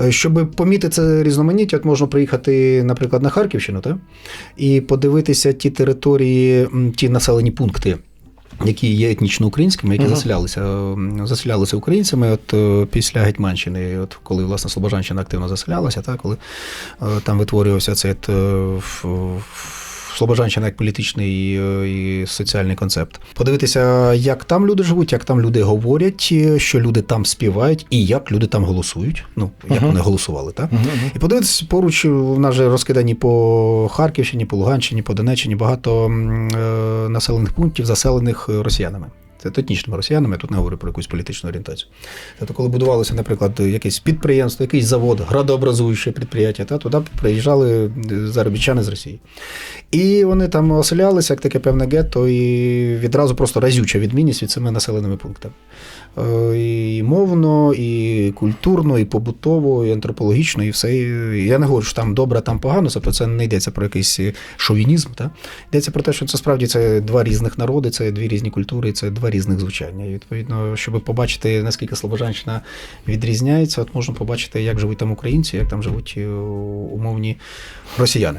Е, Щоб помітити це різноманіття, от можна приїхати, наприклад, на Харківщину, так? і подивитися ті території, ті населені пункти. Які є етнічно українськими, які Мгм. заселялися, заселялися українцями от е, після Гетьманщини, от коли власне Слобожанщина активно заселялася, так, коли е, там витворювався цей от, е, Слобожанщина як політичний е, і соціальний концепт. Подивитися, як там люди живуть, як там люди говорять, е, що люди там співають, і як люди там голосують. Ну як Мгм. вони голосували, так? Мгм. І подивитися поруч, в нас же розкидані по Харківщині, по Луганщині, по Донеччині багато е, населених пунктів, заселених е, росіянами. Це етнічними росіянами, я тут не говорю про якусь політичну орієнтацію. Тобто, коли будувалося, наприклад, якесь підприємство, якийсь завод, градообразуюче підприємство, та, туди приїжджали е, заробітчани з Росії. І вони там оселялися, як таке певне гетто, і відразу просто разюча відмінність від цими населеними пунктами. Е, І мовно, і культурно, і побутово, і антропологічно, і все. Я не говорю, що там добре, там погано, тобто це не йдеться про якийсь шовінізм. Та? Йдеться про те, що це справді це два різних народи, це дві різні культури, це два різних звучання. І відповідно, щоб побачити, наскільки Слобожанщина відрізняється, от можна побачити, як живуть там українці, як там живуть е, умовні росіяни.